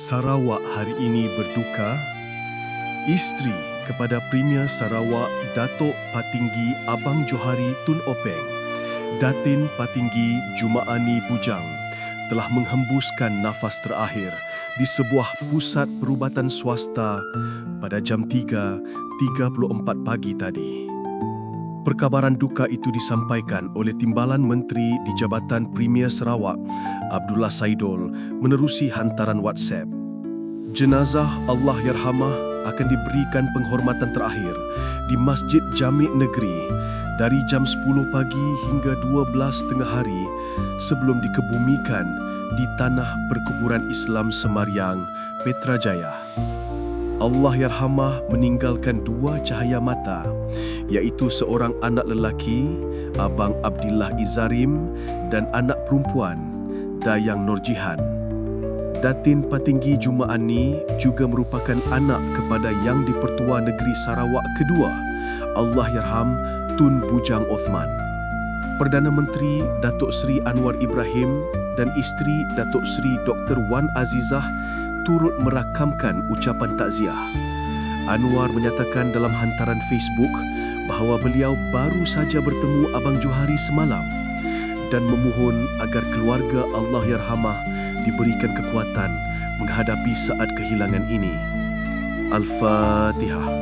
Sarawak hari ini berduka, isteri kepada Premier Sarawak Datuk Patinggi Abang Johari Tun Openg, Datin Patinggi Jumaani Bujang telah menghembuskan nafas terakhir di sebuah pusat perubatan swasta pada jam 3.34 pagi tadi. Perkabaran duka itu disampaikan oleh Timbalan Menteri di Jabatan Premier Sarawak, Abdullah Saidul, menerusi hantaran WhatsApp. Jenazah Allah Yarhamah akan diberikan penghormatan terakhir di Masjid Jamik Negeri dari jam 10 pagi hingga 12 tengah hari sebelum dikebumikan di Tanah Perkuburan Islam Semariang, Petrajaya. Allah Yarhamah meninggalkan dua cahaya mata, iaitu seorang anak lelaki, Abang Abdillah Izarim dan anak perempuan, Dayang Nurjihan. Datin Patinggi Jumaani juga merupakan anak kepada Yang di-Pertua Negeri Sarawak kedua, Allah Yarham Tun Bujang Othman. Perdana Menteri Datuk Seri Anwar Ibrahim dan isteri Datuk Seri Dr. Wan Azizah turut merakamkan ucapan takziah. Anwar menyatakan dalam hantaran Facebook bahawa beliau baru saja bertemu Abang Johari semalam dan memohon agar keluarga Allah Yarhamah diberikan kekuatan menghadapi saat kehilangan ini. Al-Fatihah.